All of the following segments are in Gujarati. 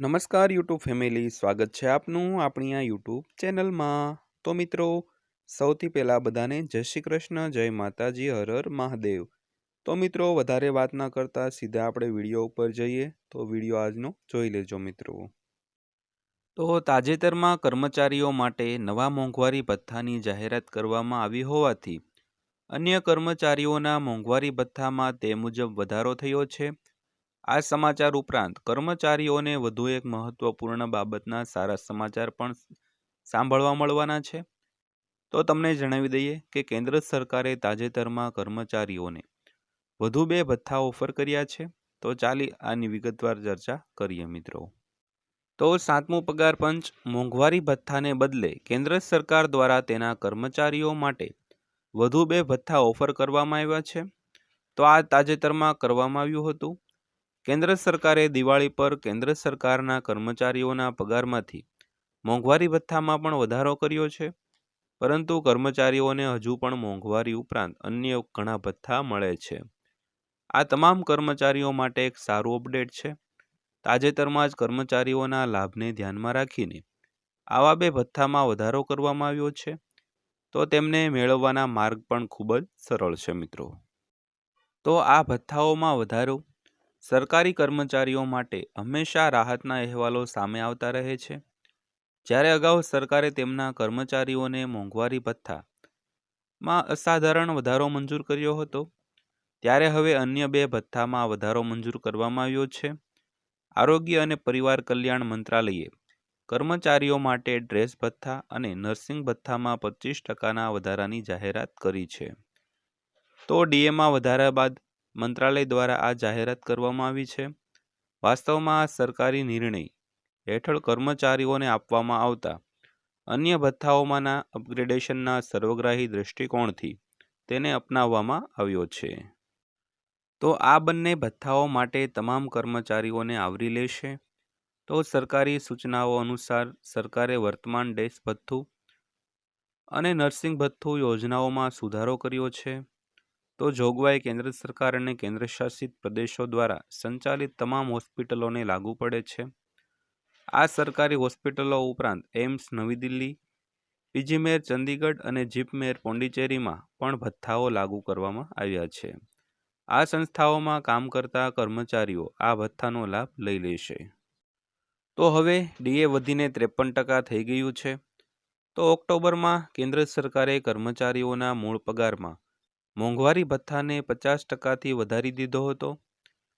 નમસ્કાર, યુટ્યુબ ફેમિલી. સ્વાગત છે આપનું આપણી આ યુટ્યુબ ચેનલમાં. તો મિત્રો, સૌથી પહેલાં બધાને જય શ્રી કૃષ્ણ, જય માતાજી, હર હર મહાદેવ. તો મિત્રો, વધારે વાત ના કરતાં સીધા આપણે વીડિયો ઉપર જઈએ. તો વીડિયો આજનો જોઈ લેજો મિત્રો. તો તાજેતરમાં કર્મચારીઓ માટે નવા મોંઘવારી ભથ્થાની જાહેરાત કરવામાં આવી હોવાથી અન્ય કર્મચારીઓના મોંઘવારી ભથ્થામાં તે મુજબ વધારો થયો છે. આ સમાચાર ઉપરાંત કર્મચારીઓને વધુ એક મહત્વપૂર્ણ બાબતના સારા સમાચાર પણ સાંભળવા મળવાના છે. તો તમને જણાવી દઈએ કે કેન્દ્ર સરકારે તાજેતરમાં કર્મચારીઓને વધુ બે ભથ્થા ઓફર કર્યા છે. તો ચાલી આની વિગતવાર ચર્ચા કરીએ મિત્રો. તો સાતમું પગાર પંચ મોંઘવારી ભથ્થાને બદલે કેન્દ્ર સરકાર દ્વારા તેના કર્મચારીઓ માટે વધુ બે ભથ્થા ઓફર કરવામાં આવ્યા છે. તો આ તાજેતરમાં કરવામાં આવ્યું હતું. કેન્દ્ર સરકારે દિવાળી પર કેન્દ્ર સરકારના કર્મચારીઓના પગારમાંથી મોંઘવારી ભથ્થામાં પણ વધારો કર્યો છે. પરંતુ કર્મચારીઓને હજુ પણ મોંઘવારી ઉપરાંત અન્ય ઘણા ભથ્થા મળે છે. આ તમામ કર્મચારીઓ માટે એક સારું અપડેટ છે. તાજેતરમાં જ કર્મચારીઓના લાભને ધ્યાનમાં રાખીને આવા બે ભથ્થામાં વધારો કરવામાં આવ્યો છે. તો તેમને મેળવવાના માર્ગ પણ ખૂબ જ સરળ છે મિત્રો. તો આ ભથ્થાઓમાં વધારો સરકારી કર્મચારીઓ માટે હંમેશા રાહતના અહેવાલો સામે આવતા રહે છે. જ્યારે અગાઉ સરકારે તેમના કર્મચારીઓને મોંઘવારી ભથ્થામાં અસાધારણ વધારો મંજૂર કર્યો હતો, ત્યારે હવે અન્ય બે ભથ્થામાં વધારો મંજૂર કરવામાં આવ્યો છે. આરોગ્ય અને પરિવાર કલ્યાણ મંત્રાલયે કર્મચારીઓ માટે ડ્રેસ ભથ્થા અને નર્સિંગ ભથ્થામાં પચીસ ટકાના વધારાની જાહેરાત કરી છે. તો ડીએમાં વધારા બાદ મંત્રાલય દ્વારા આ જાહેરાત કરવામાં આવી છે. વાસ્તવમાં આ સરકારી નિર્ણય હેઠળ કર્મચારીઓને આપવામાં આવતા અન્ય ભથ્થાઓમાંના અપગ્રેડેશનના સર્વગ્રાહી દૃષ્ટિકોણથી તેને અપનાવવામાં આવ્યો છે. તો આ બંને ભથ્થાઓ માટે તમામ કર્મચારીઓને આવરી લેશે? તો સરકારી સૂચનાઓ અનુસાર સરકારે વર્તમાન ડેશ ભથ્થું અને નર્સિંગ ભથ્થું યોજનાઓમાં સુધારો કર્યો છે. તો જોગવાઈ કેન્દ્ર સરકાર અને કેન્દ્રશાસિત પ્રદેશો દ્વારા સંચાલિત તમામ હોસ્પિટલોને લાગુ પડે છે. આ સરકારી હોસ્પિટલો ઉપરાંત એમ્સ નવી દિલ્હી પીજીમેર ચંદીગઢ અને જીપમેર પોંડિચેરીમાં પણ ભથ્થાઓ લાગુ કરવામાં આવ્યા છે. આ સંસ્થાઓમાં કામ કરતા કર્મચારીઓ આ ભથ્થાનો લાભ લઈ લેશે. તો હવે ડીએ વધીને ત્રેપન ટકા થઈ ગયું છે. તો ઓક્ટોબરમાં કેન્દ્ર સરકારે કર્મચારીઓના મૂળ પગારમાં મોંઘવારી ભથ્થાને પચાસ ટકાથી વધારી દીધો હતો.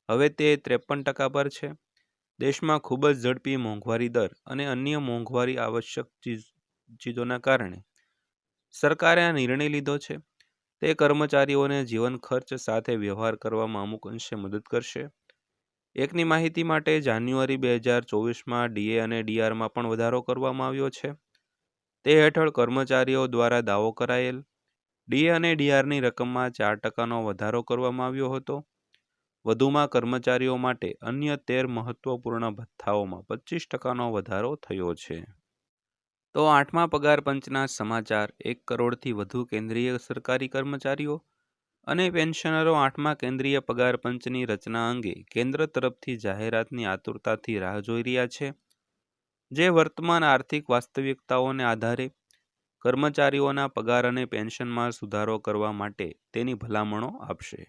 હવે તે ત્રેપન ટકા પર છે. દેશમાં ખૂબ જ ઝડપી મોંઘવારી દર અને અન્ય મોંઘવારી આવશ્યક ચીજ, ચીજોના કારણે સરકારે આ નિર્ણય લીધો છે. તે કર્મચારીઓને જીવન ખર્ચ સાથે વ્યવહાર કરવામાં અમુક અંશે મદદ કરશે. એકની માહિતી માટે જાન્યુઆરી બે હજાર ચોવીસમાં ડીએ અને ડીઆરમાં પણ વધારો કરવામાં આવ્યો છે. તે હેઠળ કર્મચારીઓ દ્વારા દાવો કરાયેલ ડીએ અને ડીઆરની રકમમાં ચાર ટકાનો વધારો કરવામાં આવ્યો હતો. વધુમાં કર્મચારીઓ માટે અન્ય તેર મહત્વપૂર્ણ ભથ્થાઓમાં પચીસ ટકાનો વધારો થયો છે. તો આઠમા પગાર પંચના સમાચાર, એક કરોડથી વધુ કેન્દ્રીય સરકારી કર્મચારીઓ અને પેન્શનરો આઠમા કેન્દ્રીય પગાર પંચની રચના અંગે કેન્દ્ર તરફથી જાહેરાતની આતુરતાથી રાહ જોઈ રહ્યા છે, જે વર્તમાન આર્થિક વાસ્તવિકતાઓને આધારે કર્મચારીઓના પગાર અને પેન્શનમાં સુધારો કરવા માટે તેની ભલામણો આપશે.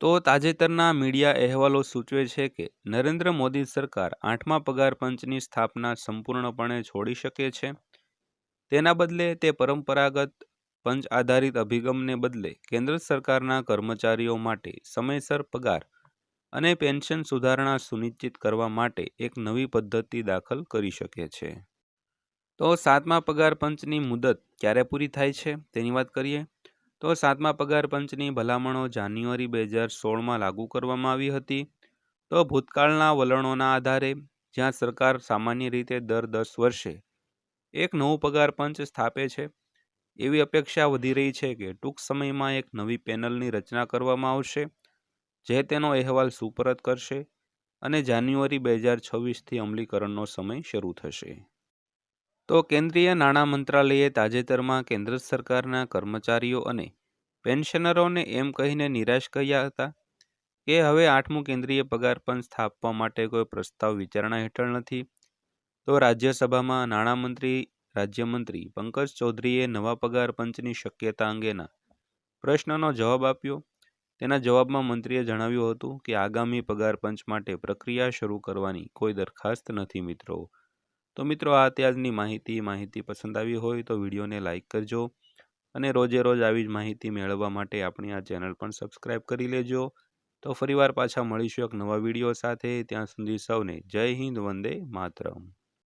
તો તાજેતરના મીડિયા અહેવાલો સૂચવે છે કે, નરેન્દ્ર મોદી સરકાર આઠમા પગાર પંચની સ્થાપના સંપૂર્ણપણે છોડી શકે છે. તેના બદલે તે પરંપરાગત પંચ આધારિત અભિગમને બદલે કેન્દ્ર સરકારના કર્મચારીઓ માટે સમયસર પગાર અને પેન્શન સુધારણા સુનિશ્ચિત કરવા માટે એક નવી પદ્ધતિ દાખલ કરી શકે છે. તો સાતમા પગાર પંચની મુદત ક્યારે પૂરી થાય છે? તેની વાત કરીએ. તો સાતમા પગાર પંચની ભલામણો જાન્યુઆરી બે હજાર સોળમાં લાગુ કરવામાં આવી હતી. તો ભૂતકાળના વલણોના આધારે જ્યાં સરકાર સામાન્ય રીતે દર દસ વર્ષે એક નવું પગાર પંચ સ્થાપે છે, એવી અપેક્ષા વધી રહી છે કે ટૂંક સમયમાં એક નવી પેનલની રચના કરવામાં આવશે, જે તેનો અહેવાલ સુપરત કરશે અને જાન્યુઆરી બે હજાર છવ્વીસથી અમલીકરણનો સમય શરૂ થશે. તો કેન્દ્રીય નાણાં મંત્રાલયે તાજેતરમાં કેન્દ્ર સરકારના કર્મચારીઓ અને પેન્શનરોને એમ કહીને નિરાશ કર્યા હતા કે હવે આઠમું કેન્દ્રીય પગાર પંચ સ્થાપવા માટે કોઈ પ્રસ્તાવ વિચારણા હેઠળ નથી. તો રાજ્યસભામાં નાણામંત્રી, રાજ્યમંત્રી પંકજ ચૌધરીએ નવા પગાર પંચની શક્યતા અંગેના પ્રશ્નનો જવાબ આપ્યો. તેના જવાબમાં મંત્રીએ જણાવ્યું હતું કે આગામી પગાર પંચ માટે પ્રક્રિયા શરૂ કરવાની કોઈ દરખાસ્ત નથી મિત્રો. તો મિત્રો, આ ત્યાજની માહિતી માહિતી પસંદ આવી હોય તો વિડીયોને લાઇક કરજો અને રોજે રોજ આવી જ માહિતી મેળવવા માટે આપણી આ ચેનલ પણ સબસ્ક્રાઈબ કરી લેજો. તો ફરીવાર પાછા મળીશું એક નવા વીડિયો સાથે. ત્યાં સુધી સૌને જય હિન્દ, વંદે માતરમ.